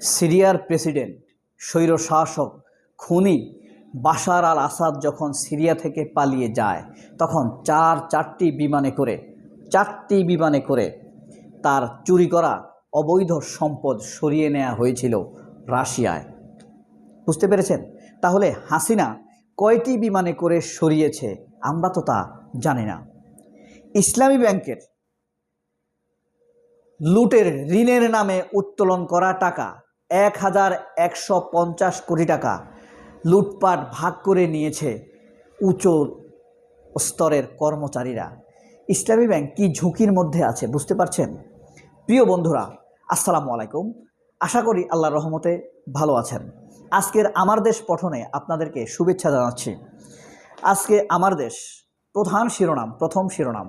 সিরিয়ার প্রেসিডেন্ট, স্বৈর শাসক খুনি বাশার আল আসাদ যখন সিরিয়া থেকে পালিয়ে যায়, তখন চার চারটি বিমানে করে, চারটি বিমানে করে তার চুরি করা অবৈধ সম্পদ সরিয়ে নেওয়া হয়েছিল রাশিয়ায়। বুঝতে পেরেছেন? তাহলে হাসিনা কয়টি বিমানে করে সরিয়েছে আমরা তো তা জানি না। ইসলামী ব্যাংকের লুটের ঋণের নামে উত্তোলন করা টাকা এক হাজার একশো পঞ্চাশ কোটি টাকা লুটপাট ভাগ করে নিয়েছে উঁচু স্তরের কর্মচারীরা। ইসলামী ব্যাংক কি ঝুঁকির মধ্যে আছে বুঝতে পারছেন? প্রিয় বন্ধুরা, আসসালামু আলাইকুম। আশা করি আল্লাহর রহমতে ভালো আছেন। আজকের আমার দেশ পঠনে আপনাদেরকে শুভেচ্ছা জানাচ্ছি। আজকে আমার দেশ প্রধান শিরোনাম, প্রথম শিরোনাম।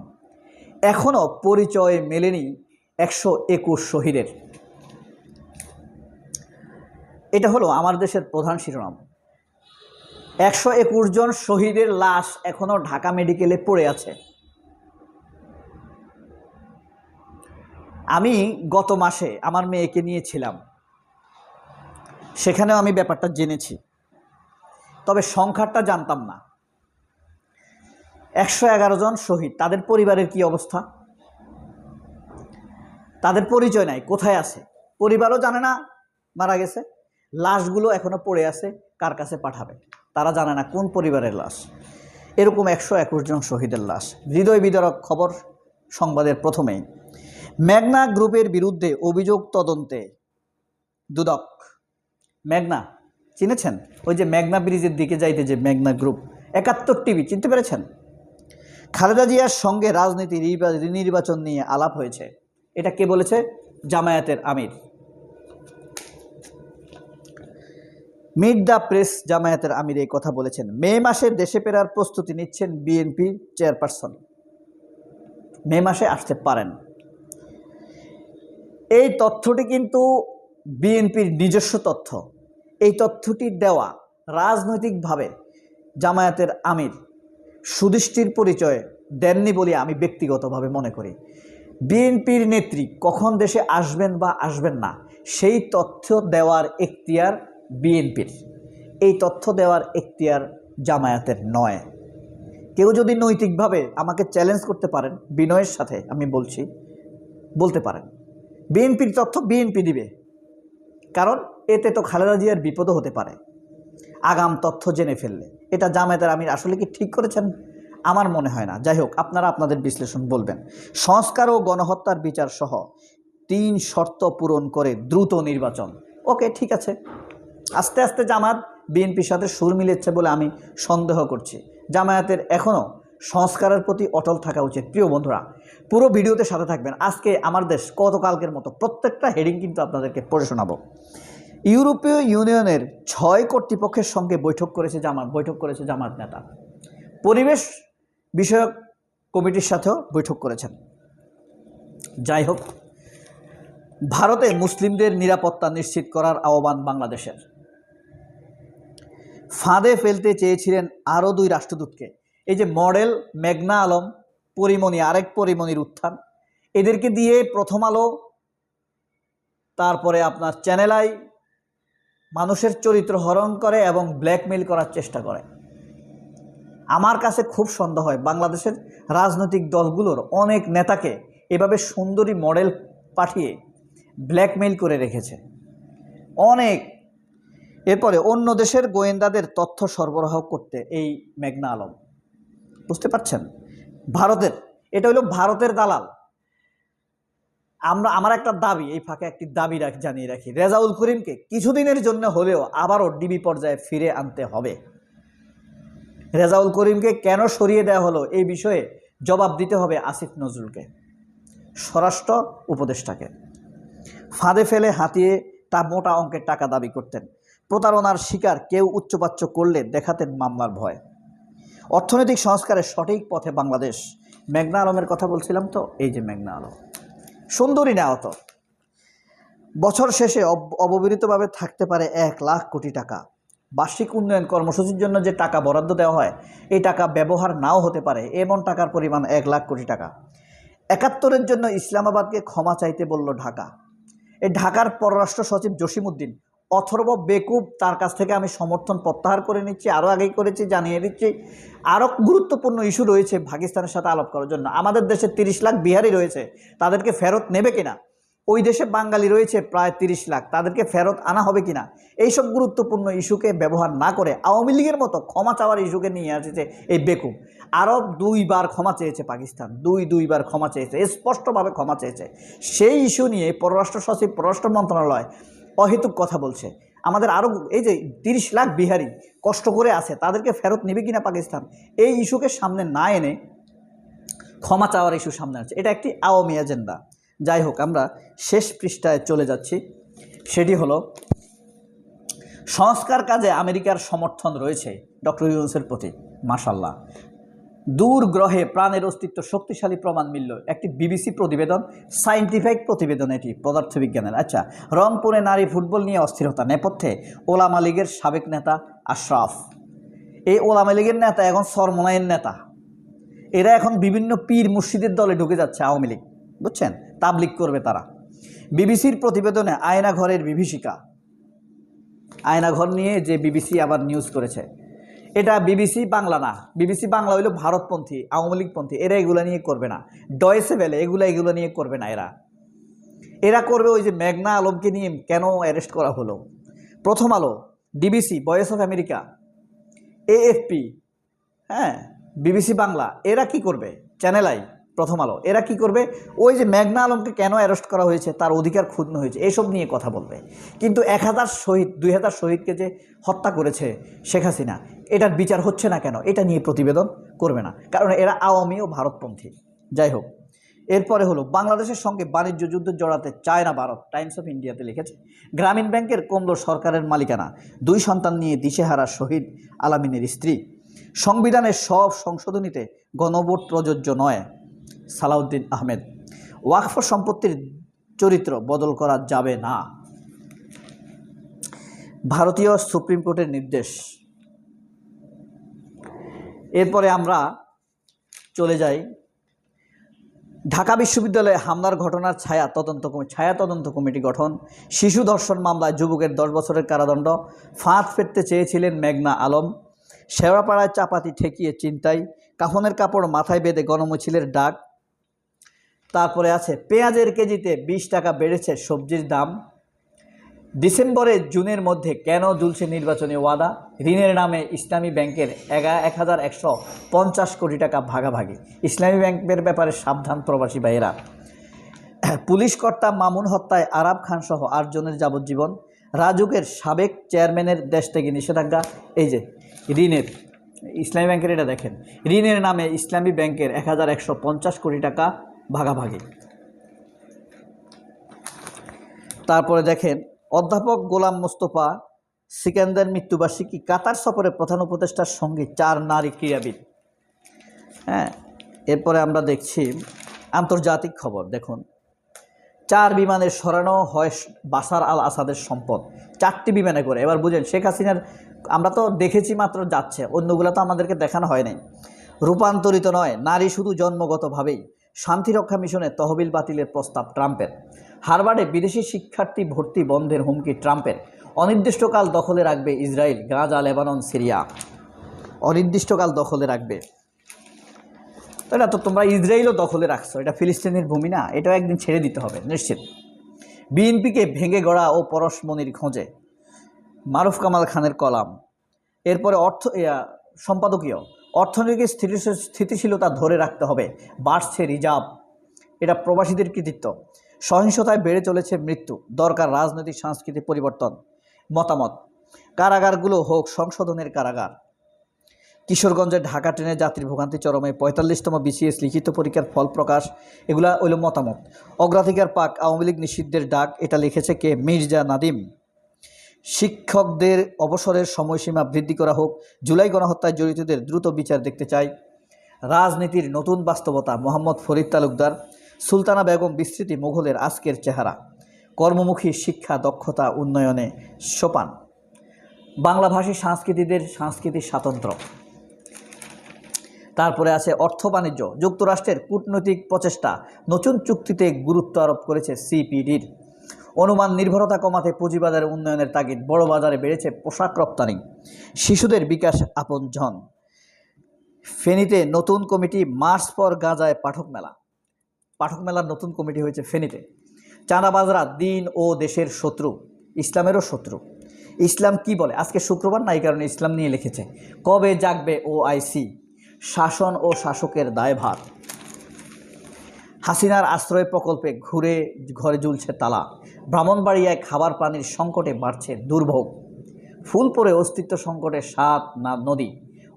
এখনও পরিচয় মেলেনি একশো একুশ শহীদের। এটা হলো আমার দেশের প্রধান শিরোনাম। একশো একুশ জন শহীদের লাশ এখনও ঢাকা মেডিকেলে পড়ে আছে। আমি গত মাসে আমার মেয়েকে নিয়েছিলাম। সেখানেও আমি ব্যাপারটা জেনেছি। তবে সংখ্যাটা জানতাম না। একশো এগারো জন শহীদ, তাদের পরিবারের কি অবস্থা? তাদের পরিচয় নাই, কোথায় আছে? পরিবারও জানে না, মারা গেছে। লাশগুলো এখনও পড়ে আছে, কার কাছে পাঠাবে? তারা জানে না কোন পরিবারের লাশ। এরকম একশো একুশ জন শহীদের লাশ। হৃদয় বিদারক খবর সংবাদের প্রথমেই। মেঘনা গ্রুপের বিরুদ্ধে অভিযোগ তদন্তে দুদক। মেঘনা, চিনেছেন? ওই যে মেঘনা ব্রিজের দিকে যাইতে যে মেঘনা গ্রুপ। একাত্তর টিভি, চিনতে পেরেছেন? খালেদা জিয়ার সঙ্গে রাজনীতি নির্বাচন নিয়ে আলাপ হয়েছে। এটা কে বলেছে? জামায়াতের আমির। মিট দ্য প্রেস জামায়াতের আমির এই কথা বলেছেন। মে মাসে দেশে ফেরার প্রস্তুতি নিচ্ছেন বিএনপি চেয়ারপারসন। মে মাসে আসতে পারেন। এই তথ্যটি কিন্তু বিএনপির নিজস্ব তথ্য। এই তথ্যটি দেওয়া রাজনৈতিকভাবে জামায়াতের আমির। সুদৃষ্টির পরিচয় দেননি বলে আমি ব্যক্তিগতভাবে মনে করি। বিএনপির নেত্রী কখন দেশে আসবেন বা আসবেন না, সেই তথ্য দেওয়ার এখতিয়ার বিএনপির। এই তথ্য দেওয়ার এখতিয়ার জামায়াতের নয়। কেউ যদি নৈতিকভাবে আমাকে চ্যালেঞ্জ করতে পারেন, বিনয়ের সাথে আমি বলছি, বলতে পারেন। বিএনপির তথ্য বিএনপি দিবে। কারণ এতে তো খালেদা জিয়ার বিপদও হতে পারে। আগাম তথ্য জেনে ফেললে। এটা জামায়াতের আমির আসলে কি ঠিক করেছেন? আমার মনে হয় না। যাই হোক, আপনারা আপনাদের বিশ্লেষণ বলবেন। সংস্কার ও গণহত্যার বিচার সহ তিন শর্ত পূরণ করে দ্রুত নির্বাচন। ওকে, ঠিক আছে। আস্তে আস্তে জামাত বিএনপির সাথে সুর মিলেছে বলে আমি সন্দেহ করছি। জামায়াতের এখনও সংস্কারের প্রতি অটল থাকা উচিত। প্রিয় বন্ধুরা, পুরো ভিডিওতে সাথে থাকবেন। আজকে আমার দেশ গতকালকের মতো প্রত্যেকটা হেডিং কিন্তু আপনাদেরকে পড়ে শোনাবো। ইউরোপীয় ইউনিয়নের ছয় কর্তৃপক্ষের সঙ্গে বৈঠক করেছে জামাত বৈঠক করেছে জামাত নেতা। পরিবেশ বিষয়ক কমিটির সাথেও বৈঠক করেছেন। যাই হোক, ভারতে মুসলিমদের নিরাপত্তা নিশ্চিত করার আহ্বান বাংলাদেশের। ফাঁদে ফেলতে চেয়েছিলেন আরও দুই রাষ্ট্রদূতকে। এই যে মডেল মেঘনা আলম, পরিমণি, আরেক পরিমণির উত্থান, এদেরকে দিয়ে প্রথম আলো, তারপরে আপনার চ্যানেল আই মানুষের চরিত্র হরণ করে এবং ব্ল্যাকমেইল করার চেষ্টা করে। আমার কাছে খুব সন্দেহ হয় বাংলাদেশের রাজনৈতিক দলগুলোর অনেক নেতাকে এভাবে সুন্দরী মডেল পাঠিয়ে ব্ল্যাকমেইল করে রেখেছে। অনেক এরপরে অন্য দেশের গোয়েন্দাদের তথ্য সরবরাহ করতে এই মেঘনা আলম। বুঝতে পারছেন? ভারতের, এটা হলো ভারতের দালাল। আমরা, আমার একটা দাবি, এই ফাঁকে একটি দাবি রাখ, জানিয়ে রাখি। রেজাউল করিমকে কিছুদিনের জন্য হলেও আবারও ডিবি পর্যায়ে ফিরে আনতে হবে। রেজাউল করিমকে কেন সরিয়ে দেওয়া হলো এই বিষয়ে জবাব দিতে হবে আসিফ নজরুলকে, স্বরাষ্ট্র উপদেষ্টাকে। ফাঁদে ফেলে হাতিয়ে তা মোটা অঙ্কের টাকা দাবি করতেন। প্রতারণার শিকার কেউ উচ্চবাচ্য করলে দেখাতেন মামলার ভয়। অর্থনৈতিক সংস্কারের সঠিক পথে বাংলাদেশ। মেঘনা আলমের কথা বলছিলাম তো, এই যে মেঘনা আলম। সুন্দরী না অত বছর শেষে অব- অবহেলিতভাবে থাকতে পারে এক লাখ কোটি টাকা। বার্ষিক উন্নয়ন কর্মসূচির জন্য যে টাকা বরাদ্দ দেওয়া হয়, এই টাকা ব্যবহার নাও হতে পারে এমন টাকার পরিমাণ এক লাখ কোটি টাকা। একাত্তরের জন্য ইসলামাবাদকে ক্ষমা চাইতে বলল ঢাকা। এই ঢাকার পররাষ্ট্র সচিব জসিমউদ্দিন অথর্ব বেকুব তার কাছ থেকে আমি সমর্থন প্রত্যাহার করে নিচ্ছি, আরও আগেই করেছি, জানিয়ে দিচ্ছি। আরও গুরুত্বপূর্ণ ইস্যু রয়েছে পাকিস্তানের সাথে আলাপ করার জন্য। আমাদের দেশে তিরিশ লাখ বিহারি রয়েছে। তাদেরকে ফেরত নেবে কিনা? ওই দেশে বাঙালি রয়েছে প্রায় তিরিশ লাখ। তাদেরকে ফেরত আনা হবে কিনা? এইসব গুরুত্বপূর্ণ ইস্যুকে ব্যবহার না করে আওয়ামী লীগের মতো ক্ষমা চাওয়ার ইস্যুকে নিয়ে আসছে এই বেকুব। আরব দুইবার ক্ষমা চেয়েছে পাকিস্তান। দুই, দুইবার ক্ষমা চেয়েছে। স্পষ্টভাবে ক্ষমা চেয়েছে। সেই ইস্যু নিয়ে পররাষ্ট্র সচিব, পররাষ্ট্র মন্ত্রণালয় অহেতুক কথা বলছে। আমাদের আরও এই যে তিরিশ লাখ বিহারি কষ্ট করে আছে, তাদেরকে ফেরত নেবে কিনা পাকিস্তান? এই ইস্যুকে সামনে না এনে ক্ষমা চাওয়ার ইস্যু সামনে আছে এটা একটি আওয়ামী এজেন্ডা। যাই হোক, আমরা শেষ পৃষ্ঠায় চলে যাচ্ছি। সেটি হলো, সংস্কার কাজে আমেরিকার সমর্থন রয়েছে ডক্টর ইউনুসের প্রতি। মাসাল্লাহ দূর গ্রহে প্রাণের অস্তিত্ব শক্তিশালী প্রমাণ মিলল। একটি বিবিসি প্রতিবেদন, সাইন্টিফিক প্রতিবেদন এটি, পদার্থবিজ্ঞানের। আচ্ছা রংপুরে নারী ফুটবল নিয়ে অস্থিরতা, নেপথ্যে ওলামা লীগের সাবেক নেতা আশরাফ। এই ওলামা লীগের নেতা এখন সরমনায়ের নেতা। এরা এখন বিভিন্ন পীর মুর্শিদের দলে ঢুকে যাচ্ছে আওয়ামী লীগ, বুঝছেন? তাবলিক করবে তারা। বিবিসির প্রতিবেদনে আয়নাঘরের বিভীষিকা। আয়নাঘর নিয়ে যে বিবিসি আবার নিউজ করেছে। এটা বিবিসি বাংলা না। বিবিসি বাংলা হইল ভারতপন্থী, আওয়ামী লীগপন্থী। এরা এগুলো নিয়ে করবে না। ডয়েসে বেলে এগুলো এগুলো নিয়ে করবে না এরা। এরা করবে ওই যে মেঘনা আলমকে নিয়ে কেন অ্যারেস্ট করা হলো? Prothom Alo DBC Voice of America AFP হ্যাঁ বিবিসি বাংলা, এরা কি করবে? চ্যানেল আই প্রথম আলো। এরা কি করবে? ওই যে মেঘনা আলমকে কেন অ্যারেস্ট করা হয়েছে, তার অধিকার ক্ষুণ্ণ হয়েছে, এসব নিয়ে কথা বলবে। কিন্তু এক হাজার শহীদ, দুই হাজার শহীদকে যে হত্যা করেছে শেখ হাসিনা, এটার বিচার হচ্ছে না কেন? এটা নিয়ে প্রতিবেদন করবে না। কারণ এরা আওয়ামী ও ভারতপন্থী। যাই হোক, এরপরে হলো, বাংলাদেশের সঙ্গে বাণিজ্য যুদ্ধ জড়াতে চায় না ভারত, টাইমস অফ ইন্ডিয়াতে লিখেছে। গ্রামীণ ব্যাংকের কমলো সরকারের মালিকানা, দুই সন্তান নিয়ে দিশেহারা শহীদ আলামিনের স্ত্রী। সংবিধানের সব সংশোধনীতে গণভোট প্রযোজ্য নয়। সালাউদ্দিন আহমেদ, ওয়াকফ সম্পত্তির চরিত্র বদল করা যাবে না। ভারতীয় সুপ্রিম কোর্টের নির্দেশ। এরপরে আমরা চলে যাই। ঢাকা বিশ্ববিদ্যালয়ে হামলার ঘটনার ছায়া তদন্ত ছায়া তদন্ত কমিটি গঠন। শিশু ধর্ষণ মামলায় যুবকের দশ বছরের কারাদণ্ড। ফাঁদ ফেরতে চেয়েছিলেন মেঘনা আলম। শেওড়াপাড়ায় চাপাতি ঠেকিয়ে চিন্তাই কাফনের কাপড় মাথায় বেঁধে গণমিছিলের ডাক। তারপরে আছে, পেঁয়াজের কেজিতে বিশ টাকা বেড়েছে সবজির দাম। ডিসেম্বরে জুনের মধ্যে কেন দুলছে নির্বাচনী ওয়াদা? ঋণের নামে ইসলামী ব্যাংকের এক হাজার একশো পঞ্চাশ কোটি টাকা ভাগাভাগি। ইসলামী ব্যাংকের ব্যাপারে সাবধান প্রবাসী ভাইয়েরা। পুলিশ কর্তা মামুন হত্যায় আরাব খান সহ আটজনের যাবজ্জীবন। রাজুকের সাবেক চেয়ারম্যানের দেশ থেকে নিষেধাজ্ঞা। এই যে, ঋণের ইসলামী ব্যাংকের এটা দেখেন। ঋণের নামে ইসলামী ব্যাংকের এক হাজার একশো পঞ্চাশ কোটি টাকা ভাগাভাগি। তারপরে দেখেন, অধ্যাপক গোলাম মোস্তফা সিকান্দার মৃত্যুবার্ষিকী কাতার সফরে প্রধান উপদেষ্টার সঙ্গে চার নারী ক্রীড়াবিদ। হ্যাঁ এরপরে আমরা দেখছি আন্তর্জাতিক খবর। দেখুন, চার বিমানে সরানো হয় বাসার আল আসাদের সম্পদ। চারটি বিমানে করে। এবার বুঝেন, শেখ হাসিনার আমরা তো দেখেছি মাত্র যাচ্ছে, অন্যগুলো তো আমাদেরকে দেখানো হয় নাই। রূপান্তরিত নয়, নারী শুধু জন্মগতভাবেই। শান্তিরক্ষা মিশনে তহবিল বাতিলের প্রস্তাব ট্রাম্পের। হারবার্ডে বিদেশি শিক্ষার্থী ভর্তি বন্ধের হুমকি ট্রাম্পের। অনির্দিষ্টকাল দখলে রাখবে ইসরায়েল, গাজা, লেবানন, সিরিয়া। অনির্দিষ্টকাল দখলে রাখবে। এটা তো তোমরা ইসরায়েলও দখলে রাখছো, এটা ফিলিস্তিনের ভূমি না, এটাও একদিন ছেড়ে দিতে হবে, নিশ্চিত। বিএনপিকে ভেঙে গড়া ও পরশমণির খোঁজে। মারুফ কামাল খানের কলাম। এরপরে অর্থ সম্পাদকীয়। অর্থনৈতিক স্থিতি- স্থিতিশীলতা ধরে রাখতে হবে, বাড়ছে রিজার্ভ। এটা প্রবাসীদের কৃতিত্ব। সহিংসতায় বেড়ে চলেছে মৃত্যু, দরকার রাজনৈতিক সাংস্কৃতিক পরিবর্তন। মতামত, কারাগারগুলো হোক সংশোধনের কারাগার। কিশোরগঞ্জের ঢাকা ট্রেনে যাত্রী ভোগান্তি চরমে পঁয়তাল্লিশতম বিসিএস লিখিত পরীক্ষার ফল প্রকাশ, এগুলা হইল মতামত। অগ্রাধিকার পাক আওয়ামী লীগ নিষিদ্ধের ডাক, এটা লিখেছে কে? মির্জা নাদিম। শিক্ষকদের অবসরের সময়সীমা বৃদ্ধি করা হোক, জুলাই গণহত্যায় জড়িতদের দ্রুত বিচার দেখতে চাই। রাজনীতির নতুন বাস্তবতা, মোহাম্মদ ফরিদ তালুকদার, সুলতানা বেগম বিস্তৃতি মুঘলের আজকের চেহারা। কর্মমুখী শিক্ষা দক্ষতা উন্নয়নে সোপান। বাংলাভাষী সংস্কৃতিদের সাংস্কৃতিক স্বাতন্ত্র্য। তারপরে আছে অর্থ বাণিজ্য। যুক্তরাষ্ট্রের কূটনৈতিক প্রচেষ্টা। নতুন চুক্তিতে গুরুত্ব আরোপ করেছে সিপিডির। অনুমান নির্ভরতা কমাতে পুঁজিবাজারের উন্নয়নের তাগিদ, বড় বাজারে বেড়েছে পোশাক রপ্তানি। শিশুদের বিকাশ আপন জন। ফেনীতে নতুন কমিটি মার্চ পর গাজায় পাঠক মেলা। পাঠক মেলার নতুন কমিটি হয়েছে ফেনীতে। চাঁদাবাজরা দিন ও দেশের শত্রু, ইসলামেরও শত্রু। ইসলাম কি বলে? আজকে শুক্রবার না, এই কারণে ইসলাম নিয়ে লিখেছে। কবে জাগবে ও আইসি শাসন ও শাসকের দায়ভার। হাসিনার আশ্রয় প্রকল্পে ঘুরে ঘরে ঝুলছে তালা। ব্রাহ্মণবাড়িয়ায় খাবার পানির সংকটে বাড়ছে দুর্ভোগ। ফুল পরে অস্তিত্ব সংকটে সাত না নদী।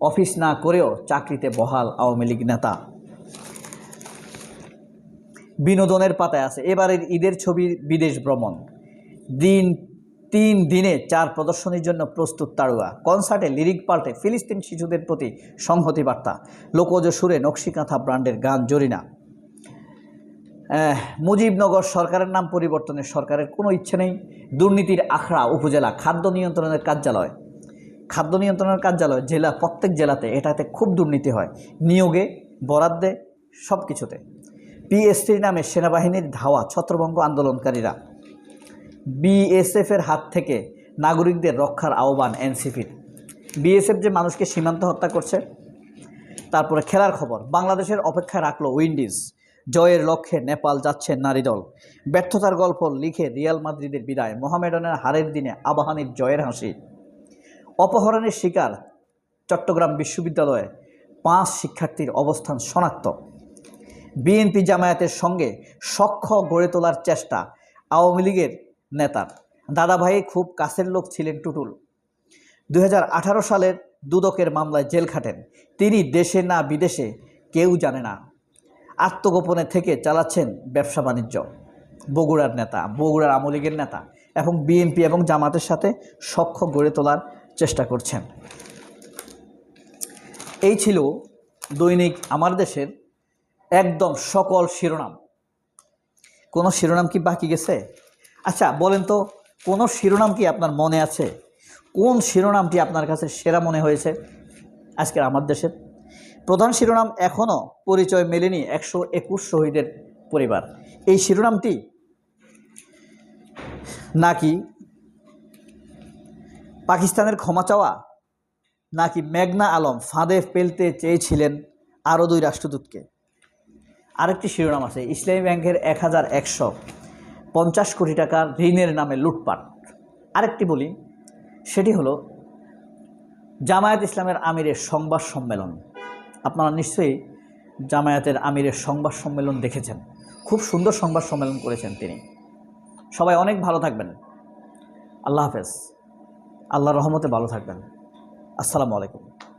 অফিস না করেও চাকরিতে বহাল আওয়ামী লীগ নেতা। বিনোদনের পাতায় আছে, এবারের ঈদের ছবি বিদেশ ভ্রমণ। দিন, তিন দিনে চার প্রদর্শনীর জন্য প্রস্তুত তাড়ুয়া কনসার্টে লিরিক পাল্টে ফিলিস্তিন শিশুদের প্রতি সংহতি বার্তা। লোকজ সুরে নকশিকাঁথা ব্র্যান্ডের গান জরিনা। মুজিবনগর সরকারের নাম পরিবর্তনের সরকারের কোনো ইচ্ছে নেই দুর্নীতির আখড়া উপজেলা খাদ্য নিয়ন্ত্রণের কার্যালয়। খাদ্য নিয়ন্ত্রণের কার্যালয় জেলা, প্রত্যেক জেলাতে এটাতে খুব দুর্নীতি হয়। নিয়োগে, বরাদ্দে সব কিছুতে পিএসটির নামে সেনাবাহিনীর ধাওয়া ছত্রভঙ্গ আন্দোলনকারীরা। বিএসএফের হাত থেকে নাগরিকদের রক্ষার আহ্বান এনসিপির। বিএসএফ যে মানুষকে সীমান্ত হত্যা করছে, তারপরে খেলার খবর। বাংলাদেশের অপেক্ষায় রাখল উইন্ডিজ। জয়ের লক্ষ্যে নেপাল যাচ্ছে নারী দল। ব্যর্থতার গল্প লিখে রিয়াল মাদ্রিদের বিদায়, মোহামেডানের হারের দিনে আবাহানির জয়ের হাসি। অপহরণের শিকার, চট্টগ্রাম বিশ্ববিদ্যালয়ে পাঁচ শিক্ষার্থীর অবস্থান শনাক্ত। বিএনপি জামায়াতের সঙ্গে সখ্য গড়ে তোলার চেষ্টা আওয়ামী লীগের নেতার। দাদাভাই খুব কাছের লোক ছিলেন টুটুল। দুই হাজার আঠারো সালের দুদকের মামলায় জেল খাটেন। তিনি দেশে না বিদেশে কেউ জানে না। আত্মগোপনে থেকে চালাচ্ছেন ব্যবসা বাণিজ্য। বগুড়ার নেতা, বগুড়ার আওয়ামী লীগের নেতা এবং বিএনপি এবং জামাতের সাথে সখ্য গড়ে তোলার চেষ্টা করছেন। এই ছিল দৈনিক আমার দেশের একদম সকল শিরোনাম। কোনো শিরোনাম কি বাকি গেছে? আচ্ছা বলেন তো, কোনো শিরোনাম কি আপনার মনে আছে? কোন শিরোনামটি আপনার কাছে সেরা মনে হয়েছে? আজকের আমার দেশের প্রধান শিরোনাম এখনও পরিচয় মেলেনি একশো একুশ শহীদের পরিবার। এই শিরোনামটি নাকি পাকিস্তানের ক্ষমা চাওয়া, নাকি মেঘনা আলম ফাঁদে ফেলতে চেয়েছিলেন আরও দুই রাষ্ট্রদূতকে? আরেকটি শিরোনাম আছে, ইসলামী ব্যাংকের এক হাজার একশো পঞ্চাশ কোটি টাকার ঋণের নামে লুটপাট। আরেকটি বলি, সেটি হলো জামায়াত ইসলামের আমিরের সংবাদ সম্মেলন। আপনারা নিশ্চয়ই জামায়াতের আমিরের সংবাদ সম্মেলন দেখেছেন। খুব সুন্দর সংবাদ সম্মেলন করেছেন তিনি। সবাই অনেক ভালো থাকবেন। আল্লাহ হাফেজ। আল্লাহ রহমতে ভালো থাকবেন। আসসালামু আলাইকুম।